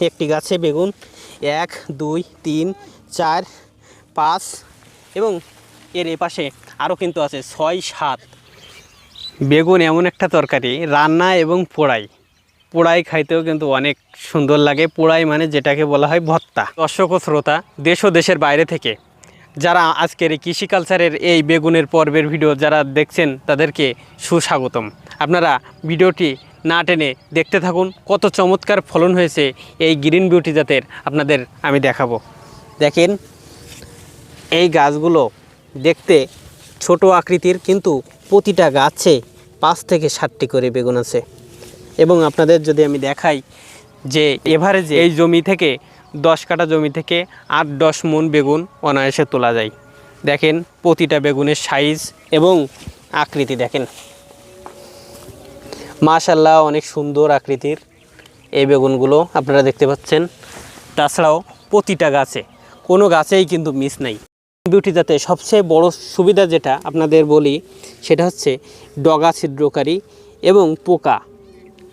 একটি গাছে বেগুন এক, দুই, তিন, চার, পাঁচ এবং এর এপাশে আরও কিন্তু আছে ছয়, সাত। বেগুন এমন একটা তরকারি, রান্না এবং পোড়াই। পোড়াই খাইতেও কিন্তু অনেক সুন্দর লাগে। পোড়াই মানে যেটাকে বলা হয় ভত্তা। দর্শক শ্রোতা, দেশ ও দেশের বাইরে থেকে যারা আজকের এই কৃষি কালচারের এই বেগুনের পর্বের ভিডিও যারা দেখছেন, তাদেরকে সুস্বাগতম। আপনারা ভিডিওটি না টেনে দেখতে থাকুন কত চমৎকার ফলন হয়েছে এই গ্রিন বিউটি জাতের আপনাদের আমি দেখাবো। দেখেন, এই গাছগুলো দেখতে ছোট আকৃতির কিন্তু প্রতিটা গাছে পাঁচ থেকে সাতটি করে বেগুন আছে। এবং আপনাদের যদি আমি দেখাই যে এভারেজে এই জমি থেকে দশ কাটা জমি থেকে আট, দশ মন বেগুন অনায়াসে তোলা যায়। দেখেন, প্রতিটা বেগুনের সাইজ এবং আকৃতি দেখেন। মাশাল্লাহ অনেক সুন্দর আকৃতির এই বেগুনগুলো আপনারা দেখতে পাচ্ছেন। তাছাড়াও প্রতিটা গাছে, কোনো গাছেই কিন্তু মিস নাই। বিউটি জাতে সবচেয়ে বড় সুবিধা যেটা আপনাদের বলি, সেটা হচ্ছে ডগা ছিদ্রকারী এবং পোকা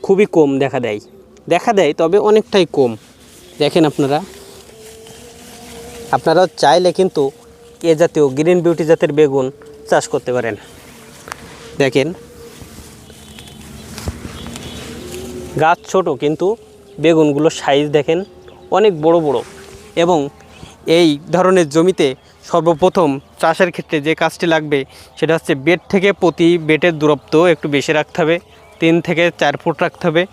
খুবই কম দেখা দেয়। দেখা দেয়, তবে অনেকটাই কম। দেখেন আপনারা। আপনারা চাইলে কিন্তু এ জাতীয় গ্রিন বিউটি জাতের বেগুন চাষ করতে পারেন। দেখেন গাছ ছোট, কিন্তু বেগুনগুলোর সাইজ দেখেন অনেক বড় বড়। এবং এই ধরনের জমিতে সর্বপ্রথম চাষের ক্ষেত্রে যে কাজটি লাগবে, সেটা হচ্ছে বেড থেকে প্রতি বেটের দূরত্ব একটু বেশি রাখতে হবে, তিন থেকে চার ফুট রাখতে হবে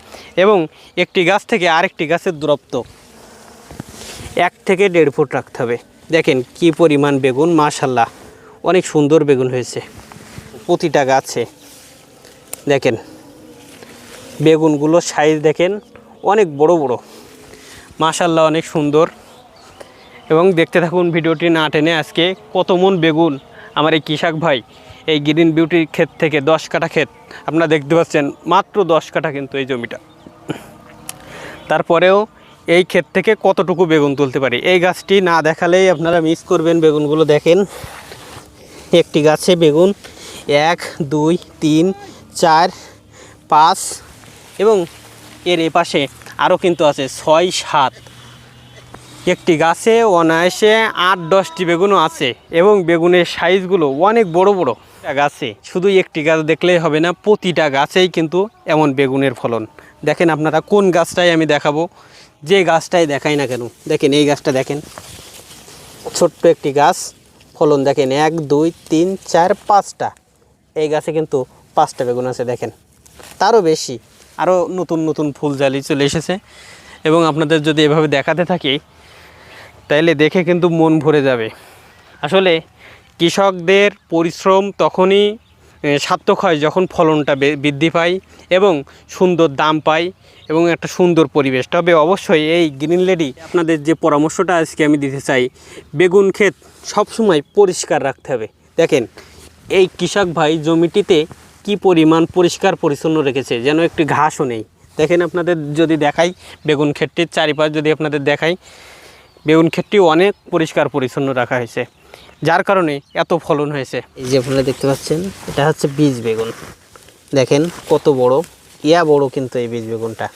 এবং একটি গাছ থেকে আরেকটি গাছের দূরত্ব এক থেকে দেড় ফুট রাখতে হবে। দেখেন কি পরিমাণ বেগুন মাশাল্লাহ অনেক সুন্দর বেগুন হয়েছে। প্রতিটা গাছে, দেখেন। বেগুনগুলোর সাইজ দেখেন অনেক বড় বড়। মাশাল্লাহ অনেক সুন্দর। এবং দেখতে থাকুন ভিডিওটি না টেনে আজকে কত মন বেগুন আমার এই কৃষক ভাই, এই গ্রিন বিউটির ক্ষেত থেকে দশ কাঠা ক্ষেত। আপনারা দেখতে পাচ্ছেন মাত্র দশ কাঠা কিন্তু এই জমিটা। তারপরেও এই ক্ষেত থেকে কতটুকু বেগুন তুলতে পারি? এই গাছটি না দেখালেই আপনারা মিস করবেন বেগুনগুলো দেখেন। একটি গাছে বেগুন এক, দুই, তিন, চার, পাঁচ এবং এর এপাশে আরও কিন্তু আছে ছয়, সাত। একটি গাছে অনায়াসে আট, দশটি বেগুনও আছে এবং বেগুনের সাইজগুলো অনেক বড় বড়। গাছে শুধু একটি গাছ দেখলেই হবে না, প্রতিটা গাছেই কিন্তু এমন বেগুনের ফলন। দেখেন আপনারা কোন গাছটাই আমি দেখাবো, যে গাছটাই দেখাই না কেন। দেখেন, এই গাছটা দেখেন। ছোট্ট একটি গাছ, ফলন দেখেন, এক, দুই, তিন, চার, পাঁচটা। এই গাছে কিন্তু পাঁচটা বেগুন আছে, দেখেন। তারও বেশি। আরও নতুন নতুন ফুল জালি চলে এসেছে। এবং আপনাদের যদি এভাবে দেখাতে থাকি, তাইলে দেখে কিন্তু মন ভরে যাবে। আসলে কৃষকদের পরিশ্রম তখনই সার্থক হয় যখন ফলনটা বৃদ্ধি পায় এবং সুন্দর দাম পায় এবং একটা সুন্দর পরিবেশ। তবে অবশ্যই এই গ্রিন লেডি, আপনাদের যে পরামর্শটা আজকে আমি দিতে চাই, বেগুন ক্ষেত সবসময় পরিষ্কার রাখতে হবে। দেখেন, এই কৃষক ভাই জমিটিতে কি পরিমাণ পরিষ্কার পরিচ্ছন্ন রেখেছে, যেন একটি ঘাসও নেই। দেখেন আপনাদের যদি দেখাই বেগুন ক্ষেতটির চারিপাশ যদি আপনাদের দেখাই, বেগুন ক্ষেতটি অনেক পরিষ্কার পরিচ্ছন্ন রাখা হয়েছে। যার কারণে এত ফলন হয়েছে। এই যে আপনারা দেখতে পাচ্ছেন, এটা হচ্ছে বীজ বেগুন। দেখেন কত বড়, ইয়া বড় কিন্তু এই বীজ বেগুনটা।